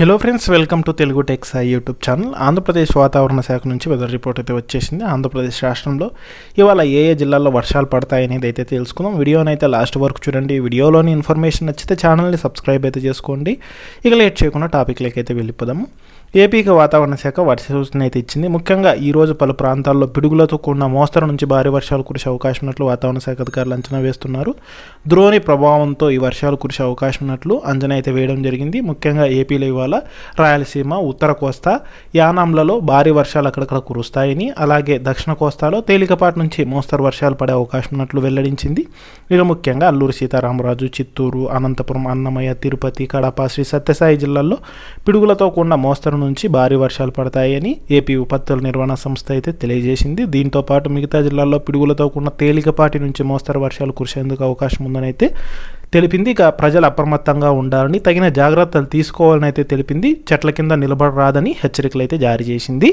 Hello friends welcome to Telugu techs YouTube channel Andhra Pradesh వాతావరణ శాఖ నుంచి weather report అయితే వచ్చేసింది. ఆంధ్రప్రదేశ్ రాష్ట్రంలో ఇవాళ ఏ ఏ జిల్లాల్లో వర్షాలు పడతాయి అనేది అయితే తెలుసుకుందాం. వీడియోని అయితే లాస్ట్ వరకు చూడండి. వీడియోలోని ఇన్ఫర్మేషన్ నచ్చితే ఛానల్ని సబ్స్క్రైబ్ అయితే చేసుకోండి. ఇక లేట్ చేయకుండా టాపిక్లోకి అయితే వెళ్ళిపోదాము ఏపీకి వాతావరణ శాఖ వర్ష సూచన అయితే ఇచ్చింది. ముఖ్యంగా ఈ రోజు పలు ప్రాంతాల్లో పిడుగులతో కూడిన మోస్తరు నుంచి భారీ వర్షాలు కురిసే అవకాశం ఉన్నట్లు వాతావరణ శాఖ అధికారులు అంచనా వేస్తున్నారు. ద్రోణి ప్రభావంతో ఈ వర్షాలు కురిసే అవకాశం ఉన్నట్లు అంచనా అయితే వేయడం జరిగింది. ముఖ్యంగా ఏపీలో ఇవాళ రాయలసీమ ఉత్తర కోస్తా యానాంలలో భారీ వర్షాలు అక్కడక్కడ కురుస్తాయని అలాగే దక్షిణ కోస్తాలో తేలికపాటి నుంచి మోస్తరు వర్షాలు పడే అవకాశం ఉన్నట్లు వెల్లడించింది. ఇక ముఖ్యంగా అల్లూరు సీతారామరాజు చిత్తూరు అనంతపురం అన్నమయ్య తిరుపతి కడప శ్రీ సత్యసాయి జిల్లాల్లో పిడుగులతో కూడిన మోస్తరు నుంచి భారీ వర్షాలు పడతాయని ఏపీ విపత్తుల నిర్వహణ సంస్థ అయితే తెలియజేసింది. దీంతో పాటు మిగతా జిల్లాల్లో పిడుగులతో కూడిన తేలికపాటి నుంచి మోస్తరు వర్షాలు కురిసేందుకు అవకాశం ఉందని అయితే తెలిపింది. ఇక ప్రజలు అప్రమత్తంగా ఉండాలని తగిన జాగ్రత్తలు తీసుకోవాలని అయితే తెలిపింది. చెట్ల కింద నిలబడరాదని హెచ్చరికలు అయితే జారీ చేసింది.